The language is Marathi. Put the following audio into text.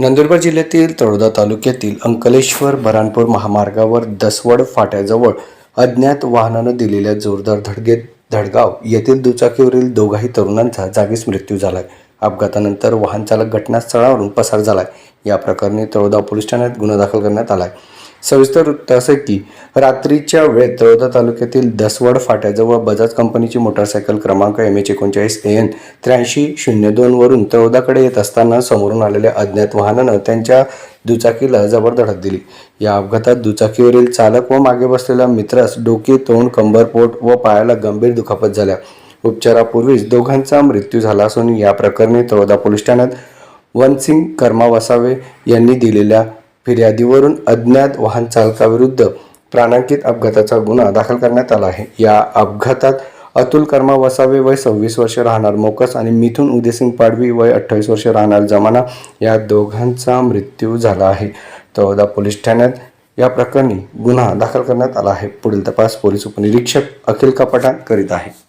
नंदुरबार जिल्ह्यातील तळोदा तालुक्यातील अंकलेश्वर बरानपूर महामार्गावर दसवड फाट्याजवळ अज्ञात वाहनानं दिलेल्या जोरदार धडकेत धडगाव येथील दुचाकीवरील दोघाही तरुणांचा जागीच मृत्यू झालाय. अपघातानंतर वाहनचालक घटनास्थळावरून पसार झालाय. या प्रकरणी तळोदा पोलीस ठाण्यात गुन्हा दाखल करण्यात आलाय. सविस्तर वृत्त असे की रात्रीच्या वेळेत तळोदा तालुक्यातील दसवड फाट्याजवळ बजाज कंपनीची मोटारसायकल क्रमांक एम एच एकोणचाळीस ए एन त्र्याऐंशी शून्य दोनवरून तळोदाकडे येत असताना समोरून आलेल्या अज्ञात वाहनानं त्यांच्या दुचाकीला जबर धडक दिली. या अपघातात दुचाकीवरील चालक व मागे बसलेल्या मित्रास डोके तोंड कंबरपोट व पायाला गंभीर दुखापत झाल्या. उपचारापूर्वीच दोघांचा मृत्यू झाला असून या प्रकरणी तळोदा पोलीस ठाण्यात वनसिंग कर्मा वसावे यांनी दिलेल्या फिर्यादीवरून अज्ञात वाहन चालकाविरुद्ध प्राणांकित अपघाताचा गुन्हा दाखल करण्यात आला आहे. या अपघातात अतुल कर्मा वसावे वय सव्वीस वर्ष राहणार मोकस आणि मिथुन उदयसिंग पाडवी वय अठ्ठावीस वर्ष राहणार जमाना या दोघांचा मृत्यू झाला आहे. तळोदा पोलीस ठाण्यात या प्रकरणी गुन्हा दाखल करण्यात आला आहे. पुढील तपास पोलीस उपनिरीक्षक अखिल कपाटान करीत आहे.